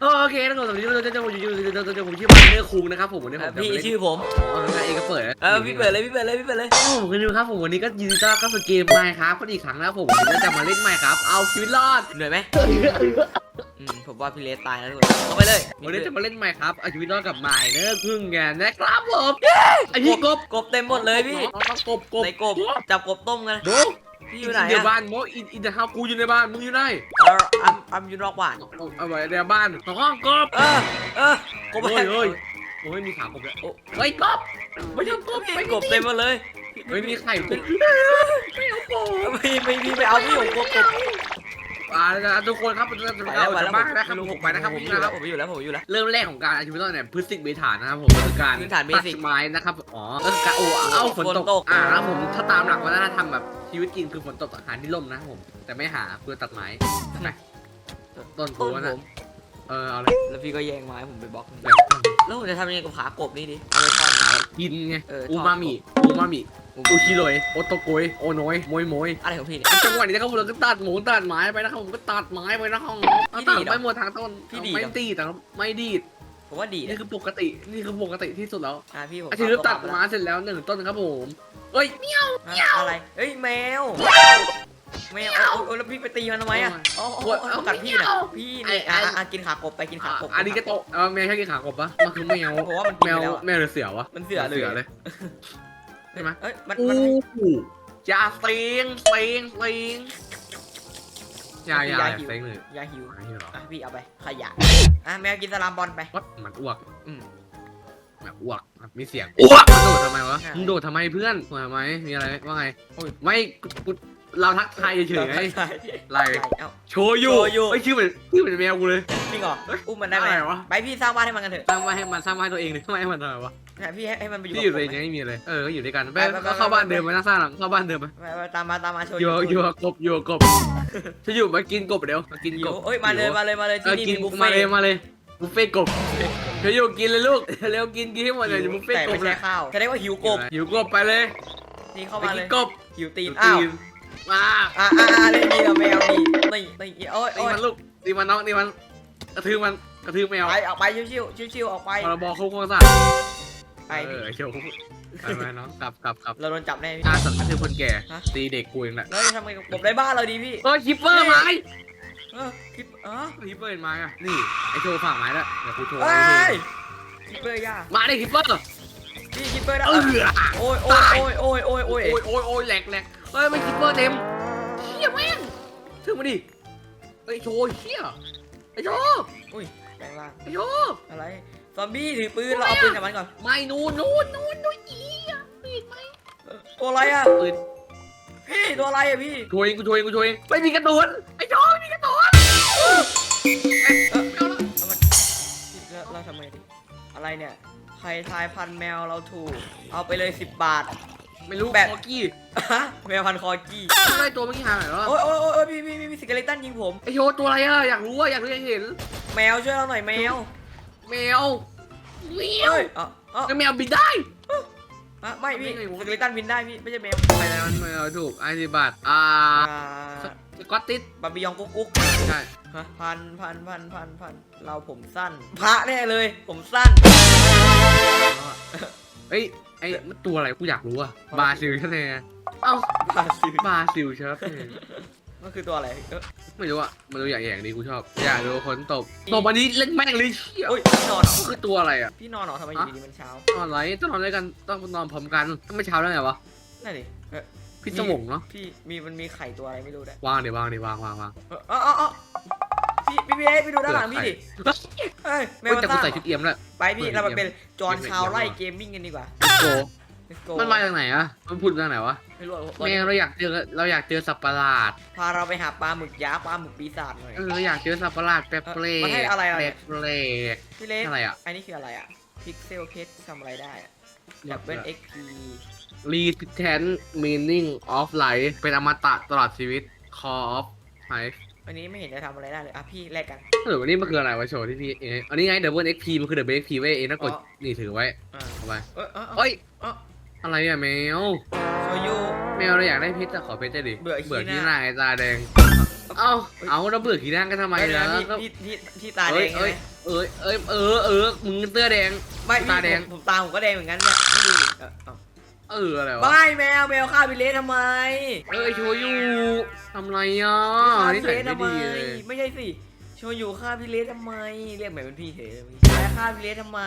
โอเคนะครับสวัสดีทุกท่านเจ้าผมอยู่ๆๆๆผมชื่อมาเนอร์คุงนะครับผมวันนี้ผมพี่จะมาเล่นชื่อผมอ๋อทางการเองก็เปิดเออพี่เปิดเลยพี่เปิดเลยพี่เปิดเลยโอ้ผมคุณดูครับผมวันนี้ก็ยินดีต้อนรับเข้าสู่เกมไมค์ครับก็อีกครั้งนะครับผมวันนี้เราจะมาเล่นไมค์ครับเอาชีวิตรอดเหนื่อยไหมอืมผมว่าพี่เลสตายแล้วทุกคนเข้าไปเลยวันนี้จะมาเล่นไมค์ครับเอาชีวิตรอดกับไมค์เนอร์คุงกันนะครับผมไอ้พี่กบกบเต็มหมดเลยพี่น้องกบกบในกบจับกบต้มกันดู พี่อยู่ไหนเดี๋ยวอะบ้านโมอินอินเดอะเฮากูอยู่ในบ้านมึงอยู่ไหนเอออัมอัมยูนอกหวานเอาไว้ในบ้านน้องกบเออเออกบเฮ้ยเฮ้ยโอ้ยมีขากบเลยโอ้เฮ้ยกบไม่ใช่กบพี่ไม่กบเต็มหมดเลยเฮ้ยมีไข่กบไม่เอากบไม่ไม่พี่ไปเอาพี่ของกบกบอ่านะครับทุกคนครับเราจะไปเอาแล้วไปแล้วจากบ้านนะครับผมไปนะครับผผมมอยู่นะคแล้รัวบผมอยู่แล้วผมอยู่แล้วเริ่มแรกของการอาชีพต้นเนี่ยพฤติกเบฐานนะครับผมคือการพื้นฐานตัด basic ไม้นะครับอ๋อก็คือการโอ้เอาฝนฝนตตกกอ่าแล้วผมถ้าตามหลักวัฒนธรรมแบบ ชีวิตจริงคือฝนตกหาที่ร่มนะครับผม แต่ไม่หาเพื่อตัดไม้ใช่ไหมต้นโพต้นนะผมเออเอาเลยแล้วพี่ก็แย่งไม้ผมไปบล็อกแบบแล้วผมจะทำยังไงกับขากบนี่ดิเอาไปทอด กินไงเอออูชอบมามิอูมามิอูชิโรยโอโตโกยโอโนยโมยโมยอะไรของพี่เนี่ย จังหวะนี้นะครับผมเราก็ตัดหมูตัดไม้ไปนะครับผมก็ตัดไม้ไปนะครับพี่ตัดดีดเหรอไปหมดทางต้นพี่ดีดไม่เหรอดีดแต่ไม่ดีดผมว่าดีนี่นะคือปกตินี่คือปกติที่สุดแล้ว อะพี่ผมอาชีพตัดไม้เสร็จแล้วหนึ่งต้นครับผม เอ้ยอะอะไรเฮ้ยแมวแมวเอาเอาเอาแล้วพี่ไปตีมันทำไมอะเอาเอาเอาเอากัดพี่น่ะพี่นี่อะอะอะกินขากบไปกินขากบอันนี้ก็โตะเออแมวใช่กินขากบปะมันคือแมวผมว่ามันกินแมไปวแล้วอะแมวหรือเสือวะมันเสือเลยเสือเลยใช่ไหมเอ้ยมันอู้มันอย่าเซ็งเซ็งเซ็งอย่าอย่าอย่าเซ็งเลยยาหิวอันนี้เหรออะพี่เอาไปขยะอะแมวกินสลามบอลไปวัดมันอ้วกอืม แบบอ้วกมีเสียงอ้วก มึงโดดทำไมวะใช่มึงโดดทำไมเพื่อนทำไมมีอะไรว่าไงไม่กูกูเราทักทายเฉยๆไงใช่ไรเอ้า โชยุโชยุ ไอ้ยชื่อเหมือนชื่อเหมือนแมวกูเลย จริงเหรออุ้มมันได้ไหมอะไรวะ ไปพี่สร้างบ้านให้มันกันเถอะสร้างมาให้มันสร้างมาให้ตัวเองเลยทำไมให้มันทำไมวะเนี่ยพี่ให้ให้มันไปอยู่ที่อยู่กับเลยผมยังไม่มีเลยเออก็อยู่ด้วยกันไปไปไปไปก็เข้าบ้านไปเดิมไปนั่งสร้างหลังเข้าบ้านเดิมไปไปไปตามมาตามมาโชว์อยู่อยู่กับกบอยู่กับกบจะอยู่มากินกบเดี๋ยวมากินหิกวบเอ้ยมาเลยมาเลยมาเลยเอที่อนี่กินมีบุฟมาเฟ่เลยมาเลย บุฟเฟ่ต์กบจะอยู่กินเลยลูกเร็วกินกินให้หมดเลยบุฟเฟ่ต์แต่กไม่บเลใช่ยข้าวแสดงว่าหิวกบหิวกบไปเลยนี่เข้าไปมากิเลนยกบหิวตีนหิวอ้าวมาอ่าอ่าอ่าเลยนี่กับแมวนี่นี่นี่โอ้ยตีโอ้ยมันลูกตีมันน้องตีมัน กระทืบมันกระทืบแมวไปออกไปชิวๆชิวๆออกไปพรบคุ้มครองสัตว์ไปเออเชียวไปไปน้องกลับกลับกลับเราโดนจับแน่พี่ อาสัตว์กระทืบคนแก่ฮะ ตีเด็กกูเองแหละ แล้วจะทำไงกับกบในบ้านเราดีพี่ เออคิปเปอร์ไม้ เออคิปเออคิปเปอร์เห็นไม้อะนี่ไอโชว์ฝากไม้แล้วเดี๋ยวกูโชว์เอ้ให้ดูยคิปเปอร์ย่ามาดิคิปเปอร์พี่คิปเปอร์ได้เออโอ้ยโอ้ยโอ้ยโอ้ยโอ้ยโอ้ยโอ้ยโอ้ยโอ้ยแหลกแหลกเฮ้ยมันคิปเปอร์เต็มเฮียแม่งถึงมาดิไอโชว์เฮียไอโชว์อุ้ยแปลงร่างไอโชว์อะไรซอมบี้ถือปืนเราเอาปืนจากมันก่อนไม่นู่นนู่นนู่นนู่นอีอะปีนไหมเออตัวอะไรอะปืนพี่ตัวอะไรอะพี่ช่วยเองกูช่วยเองกูช่วยเองไม่มีกระตุนไอโชว์ไม่มีกระตุนเอ เอามันแล้วเราทำไงดีอะไรเนี่ย ใครทายพันธุ์แมวเราถูก เอาไปเลย10บาท ไม่รู้แบบ คอกี้ฮะแมวพันธุ์คอกี้ ไล่ตัวเมื่อกี้หายไปแล้วโอ้ยโอ้ยโอ้ยโอ้ยพี่พี่พี่พี่สเกเลตันยิงผม ไอโชว์ตัวอะไรอะอยากรู้อะอยากรู้อยากเห็น แมวช่วยเราหน่อยแมวแมวแมวเอ้ยเอ๋อาแมวบินได้ อะไม่พี่สเกเลตันบินได้พี่ไม่ใช่แมว ไปแล้วแมวถูกไอซิบาทอ่า อ่า กอตติสบาร์บียองกุ๊กกุ๊กใช่ฮะพันพันพันพันพันเราผมสั้น พระแน่เลย ผมสั้น เอ้ยไอ้มันตัวอะไรกูอยากรู้อะบาซิลใช่ไหมเอ้าพาซิลบาซิลใช่ไหมมันคือตัวอะไรเอ้ยไม่รู้อะมันดูอย่างแย่งดีกูชอบ อยากดูคนตบตบวันนี้เล่นแม่งเลยเชี่ยโอ้ยพี่นอนเหรอมันคือตัวอะไรอะพี่นอนเหรอทำไมอยู่ดีๆมันเช้า นอนไรต้องนอนด้วยกันต้องนอนพร้อมกันต้องไม่เช้าแล้วไงวะนั่นดิเออ พี่สมองเนาะพี่มีมันมีไข่ตัวอะไรไม่รู้ด้วยวางเดี๋ยววางเดี๋ยววางวางวางเออเออเออเออพี่พี่พี่เอ๊ะพี่ดูด้านหลังพี่ดิเอ้ยแมเฮ้ยวแต่กูซ่าใส่ชุดเอี่ยมแล้วไปพี่เรามาเป็นจอห์นชาวไล่เกมมิ่งกันดีกว่าโก Let's go มันมาจากไหนอะมันพูดจากไหนวะไม่รู้แม่งเราอยากเจอเราอยากเจอสัตว์ประหลาด พาเราไปหาปลาหมึกยักษ์ปลาหมึกปีศาจหน่อยเออเราอยากเจอสัตว์ประหลาดแปลกๆเออมันให้อะไรอะแปเนี่ยลกพี่เล็กๆอะไรอะอันนี้คืออะไรอะพิกเซลเพชทำอะไรได้อะดับเบิลเอ็กพี Resistance Meaning of Life เป็นอมตะตลอดชีวิต Call of Life อันนี้ไม่เห็นจะทำอะไรได้เลยอะพี่แลกกันเออวันนี้มันคืออะไรวะโชว์ที่พี่เองอันนี้ไง Double XP มันคือ Double XP ไว้ยเองนะกดอ๋อนี่ถือไว้อ่าเอาไปเออเออเออเอ้ยเอ้าอะไรอะแมว โชยุ แมวเราอยากได้เพชรแต่ขอเพชรได้ดิเบื่อขี้เบื่อที่หหน้า น้าไอ้ตาแดง เอ้า เอาแล้วเบื่อกี่นั่งกันทำไมไม่ล่ะนะพี่ก็พี่พี่พี่ตาแดเอ้ยงใช่เอ้ไหยมเอ้ยเอ้ยเอ้ยเออเออมึงเสื้อแดง ไม่ตาพี่แดง ผมผมตาผมก็แดงเหมือนกันเนี่ยไม่ดูดิเออ เอาเอออะไรวะไม่แมวแมวฆ่าพี่เลสทำไมเอ้ยโชยุทำไรอะฆ่านี่พี่ใส่เลสไม่ทำไมดีเลยไม่ใช่สิโชยุฆ่าพี่เลสทำไม เรียกเหมือนเป็นพี่เฉยใช่ฆ่าพี่เลสทำไม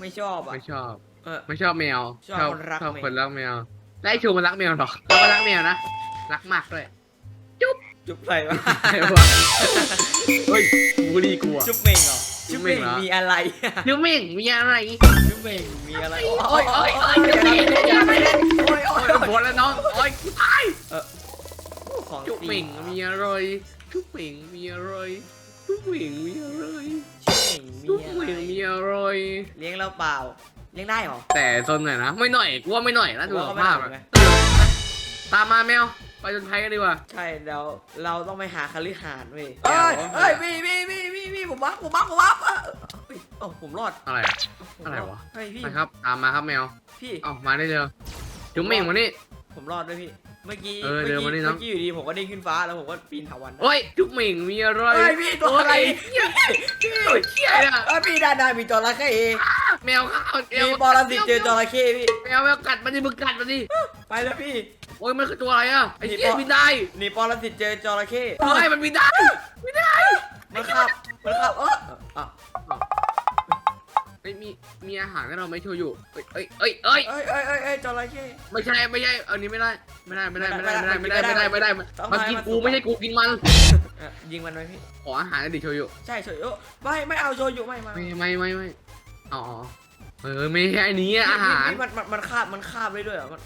ไม่ชอบอะไม่ชอบเออไม่ชอบแมวชอบคนรักชอบแมวคนรักแมวแล้วไอ้ชูมันรักแมวหรอเราก็รักแมวนะรักมากด้วยจุ๊บใส่มาไอ้วะเฮ้ยบูรีกูอะจุ๊บเม่งเหรอ จุ๊จุ๊บบเม่เม่งงเหรอมีอะไรยูมิงมีอะไรจุ๊บเม่งมีอะไรโอ้ยโอ้ยโอ้ยอย่าจุ๊บเม่งเล่นอย่าเล่นโอ้ยโอ้โอ้ยยโอ้ยปวดแล้วน้องโอ้ยกูตายของจุ๊บจริเม่งมีอะไรจุ๊บเม่งมีอะไรจุ๊บเม่งมีอะไรจุ๊จุ๊บบเม่เม่งงมีมีอะไรอะไรเลี้ยงแล้วเปล่าเลี้ยงได้เหรอแต่ซนหน่อยนะไม่หน่อยกูว่าไม่หน่อยนะดูสภาพอะผมว่าก็ไม่หน่อยนะเออตามมาแมวไปจนไทยกันดีกว่าใช่เดี๋ยวเราต้องไปหาคฤหาสน์เว้ยเดี๋เอ้ยยวเอ้ยพี่พี่พี่พี่ พี่ผมบักผมบักผมบักเอ้ยเอ้ยเอ้าผมรอดอะไรอะผมอะไรวะ เฮ้ยพี่นะครับตามมาครับแมวพี่ เอ้ามาได้เลยจุ๊บเม่งมานี่ ผมรอดด้วยพี่ เมื่อกี้เออเมื่เดี๋ยวกี้มานี่น้อง เมื่อกี้อยู่ดีผมก็เด้งขึ้นฟ้าแล้วผมก็ปีนเถาวันโอ้ยจุ๊บเม่งมีอะไรเฮ้ยพี่ตัวอะไรโยโอ้ยเชี่ยอะเอ้ยพี่ด้านหน้ามีจระเข้แมวเข้าแมวมีปรสิตเจอจระเข้พี่ แมวแมวกัดมันดิมึงกัดมันดิไปแล้วพี่ โอ้ยมันคือตัวอะไรอะไอ้นี่เชี่ยปะบินได้หนี่ปรสิตเจอจระเข้เฮ้ยมันบินได้บินได้มันขับ มันขับเอออะเฮ้ยมีมีอาหารให้เราไหม่โชยุเอ้ยเอ้ยเอ้ยเอ้ยเอ้ยเอ้ยเอ้ยเอ้ยจระเข้ไม่ใช่ไม่ใช่อันนี้ไม่ได้ไม่ได้ไม่ได้ไม่ได้ไม่ไม่ได้ได้ไม่ได้ไม่ไม่ได้ได้ไม่ได้ต้องมันให้กินมันกูสุกไม่ใช่กูกินมันเอ่อยิงมันไว้พี่ ขออาหารดิโชยุใช่โชยุไม่ไม่เอาโชยุไม่มาไม่ไม่ไม่ไม่อ๋อเออไม่ใช่อันนี้อาหาร นี่มันมันมันคาบมันคาบได้ด้วยเหรอมัน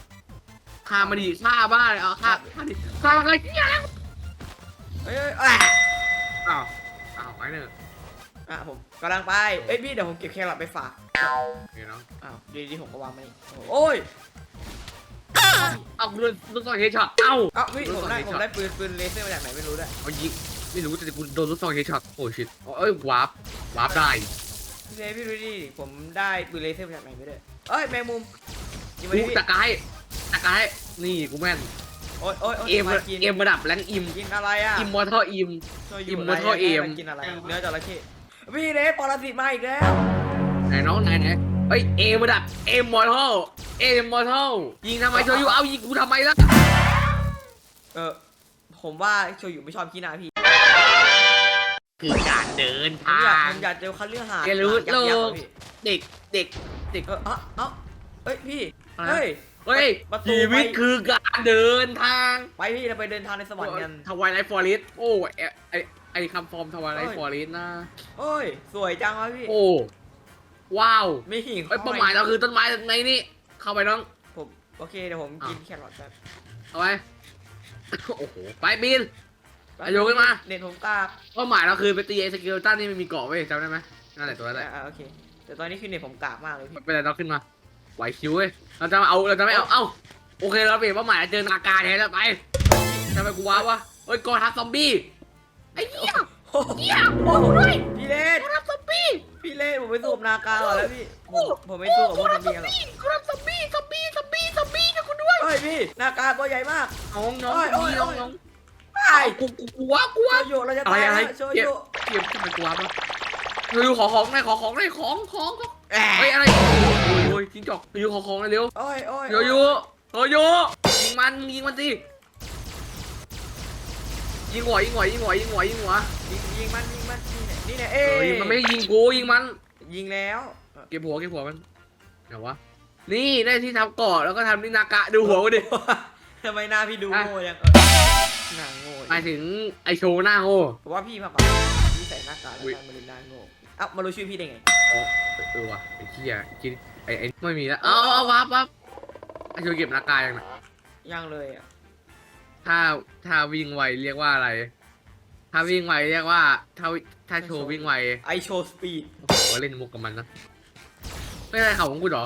ฆ่ามาดิฆ่าบ้าเลยเอาฆ่าฆ่าดิฆ่าอะไรเนี่ยเอ้ยเอ้ยเอ้ยอ้าวอ้าว ไว้เนอะอะผมกำลังไป เอ้ยพี่เดี๋ยวผมเก็บแครอทไปฝากโอเคเนาะอ้าวดีดีๆผมก็วางไว้นี่โอ้ยเอาลูกลูกซองเฮดช็อตเอ้าเอ้าพี่ผมได้ลูกศรผมได้ปืนปืนเลเซอร์มาจากไหนไม่รู้ด้วยเอายิงไม่รู้แต่กูโดนลูกซองเฮดช็อตโอ้ชิตเอ้ยวาร์ปวาร์ปได้พี่เลพี่ดูดิผมได้ปืนเลเซอร์มาจากไหนไม่ได้เอ้ยแมงมุมยิงมากูดิพี่ตะกายตะกายนี่กูแม่น โอ้ยโอ้ยโอ้ยเอ็มมากินเอ็มระดับแรงอิมกินอะไรอะอิมมอร์ทัลอิมโชยุอิ่มอะไรหมดเท่าะเอ็มกินอะไรเนื้อจระเข้พี่เลปรสิตมาอีกแล้ว ไหนน้องไหนไหนเฮ้ยเอ็มระดับเอ็มมอร์ทัลเอ็มมอร์ทัลยิงทำไมโชยุเอายิงกูทำไมล่ะเออผมว่าโชยุไม่ชอบขี้หน้าพี่คือการเดินผมทาอยากง ผมอยากเจอคันเรื่องหาดแกรู้ยักษ์ยักษ์โลอะกพี่เด็กเด็กเด็ก เออเอ้าเอ้าเอ้ยพี่อะไร เฮ้ย เฮ้ยประตูชีวิตไป คือการเดินทางไปพี่เราไปเดินทางในสวรรค์กันทวายไลท์ฟอริสโอ้ไอไอไอคำฟอร์มทวายไลเฮ้ท์ยฟอริสนะ โอ้ย สวยจังวะพี่ โอ้ ว้าวไม่หิ่งเฮ้ยเป้าหมายเราคือต้นไม้ในนี่ เข้าไปน้อง ผมโอเคเดี๋ยวผมอะกินแครอทแป๊บเอาไป โอ้โห ไปบิน อะโยนขึ้นมา เน็ตผมกากเป้าหมายเราคือไปตีไอสกิลตันนี่มันมีเกาะไว้ยจำได้ไหมนั่นแหละตัวนั้นแหละอะโอเค แต่ตอนนี้คือเน็ตผมกากมากเลยพี่ ไม่เป็นไรเราขึ้นมา ไหวคิวเว้ยเราจะมาเอาเราจะไม่เอาเอ้าโอเคเราเปลี่ยนเป้าหมายเจอนาการแทนแล้วไปทำไมกูว้าววะเฮ้ยกอทัพซอมบี้ไอ้เหี้ยโอ้โหเหี้ยโอ้โหด้วยพี่เลสกอทัพซอมบี้พี่เลสผมไปสู้กับนาคาก่อนแล้วพี่ผมผมไม่สู้กับพวกซอมบี้กันหรอกกอทัพซอมบี้ซอมบี้ซอมบี้ซอมบี้นะคุณด้วยเฮ้ยพี่นาคาตัวใหญ่มากน้องน้องโอ้ยซอมบี้โอ้น้องยน้องไอ้ไอ้กูกูกูว้าวกูโชว้าวยุเราจะอะไรตายอะไรแล้วโชเก็บยุเก็บทำไมกูว้าววะเฮ้ยขอของหน่อยขอของหน่อยของของของแอะ เฮ้ยอะไรโอ้ยโอ้ยจิ้งจอกอยู่ขอของหน่อยเร็วโอ้ยโอ้ยโยโย่โยโย่ยิงมันยิงมันสิยิงหัวยิงหัวยิงหัวยิงหัวยิงหัวยิงยิงมันยิงมันนี่เนี่ยนี่เนี่ยเอเอ้อยยิงมันไม่ได้ยิงกูยิงมัน ยิงแล้วเก็บหัวเก็บหัวมันเดี๋ยววะนี่ได้ที่ทำเกาะแล้วก็ทำนี่นากะดูหัวกูดิ ทำไมหน้าพี่ดูอะ โง่ยังหน้าโง่หมายถึงไอโชว์หน้าโง่ ผมว่าพี่มากกว่าพี่ใส่หน้ากากแล้วอุ๊ยหน้ามันเลยหน้าโง่เอ้ามารู้ชื่อพี่ได้ไง อ๋อเออว่ะไอ้เหี้ยกินไอ้ไอ้ไม่มีแล้วเอาเอาเอาวับวับไอโชว์เก็บนางกายยังไงยังเลยอะถ้าถ้าวิ่งไวเรียกว่าอะไร ถ้าวิ่งไวเรียกว่าถ้าถ้าโชว์วิ่งไวไอโชว์สปีดโอ้โหเล่นมุกกับมันนะไม่ใช่เขาของคุณหรอ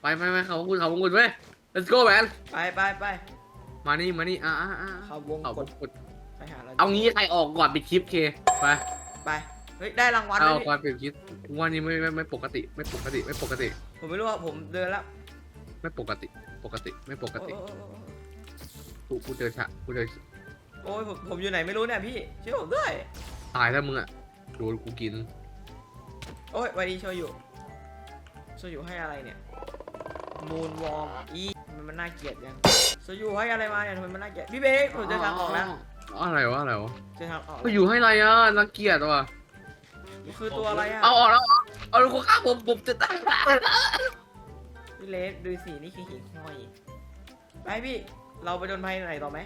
ไปไปไปเขาของคุณเขาของคุณเว้ย let's go man ไปไปไปมานี่มานี่อ่าอ่าอ่าเขาวงเขากขอดไปหาเราเอางี้ใครออกก่อนปิดคลิปเคไปไป ฮ้ยได้รางวัลเอาเลยออกก่อนปิดคลิปกูว่านี่ไม่ไม่ไม่ปกติ ไม่ปกติ ไม่ปกติ ผมไม่รู้ว่าผมเดินแล้วไม่ปกติ ปกติ ไม่ปกโอ้ติ โอ้โอ้โอ้กูกูเจอฉะกูเจอโอ้ยผมผมอยู่ไหนไม่รู้เนี่ยพี่ช่วยผมด้วยตายถ้ามึงอะโดนกูกิน โอ้ยวันนี้ช่วยอยู่ช่วยอยู่ให้อะไรเนี่ยมูนวอร์มอีมันมันน่าเกลียดยังช่วยอยู่ให้อะไรมาเนี่ยทำไมมันน่าเกลียดพี่เบคผมเจอทางออกแล้ว อะไรวะอะไรวะเจอทางออกก็อยู่ให้ไรอะรังเกียจว่ะ มันคือตัวอะไรอะเอาออกแล้วเอาเอาลูกข้าผมผมจะตายพี่เลสดูสินี่คือหิ่งห้อยไปพี่เราไปโดนภัยไหนต่อไหม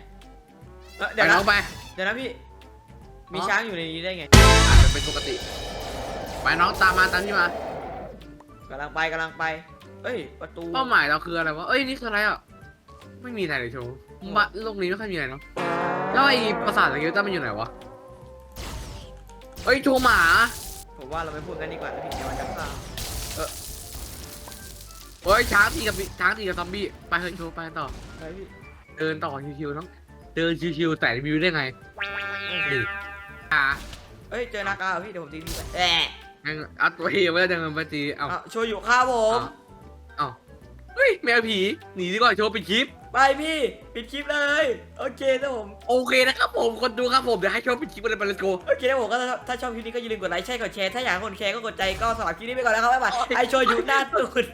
เอ้ยเดี๋เดี๋ยยววน้นะองไป เดี๋ยวนะพี่ มีอ๋อ ช้างอยู่ในนี้ได้ไงอาจจะเป็นปกติ ไปน้องตามมาตามที่มากำลังไปกำลังไป เอ้ย ประตู เป้าหมายเราคืออะไรวะเอ้ยนี่คืออะไรอะไม่มีอะไรเลยโชว์บ้านโลกนี้ไม่ค่อยมีอะไรเนาะแล้วไอ้ปราสาทสเกลตันมันอยู่ไหนวะเอ้ยโชว์หมา ผมว่าเราไม่พูดกันดีกว่านะพี่เดี๋ยวมันจะพลาดเอ้ยช้างตีกับช้างตีกับซอมบี้ไปเถอะโชว์ไปต่อ ไปพี่เดินต่อชิวๆน้องเดินชิวๆแต่รีวิวได้ไงนี่อะเอ้ยเจอนากาเหรอพี่เดี๋ยวผมตีพี่ไปแอะยังเอาตัวเองไม่ได้ยังมาตีเอาอะช่วยอยู่ข้าผม เอาเฮ้ยแมวผีหนีดีกว่าโชว์เป็นคลิป ไปพี่ปิดคลิปเลย โอเคนะผม โอเคนะครับผมคนดูครับผมเดี๋ยวให้โชว์เป็นคลิปเลยไปเลยโก โอเคนะผมก็ถ้าถ้าชอบคลิปนี้ก็อย่าลืมกดไลค์ใช่กดแชร์ถ้าอยากให้คนแชร์ก็กดใจก็สำหรับคลิปนี้ไปก่อนแล้วครับบ๊ายบายไอช่วยอยู่หน้าตูด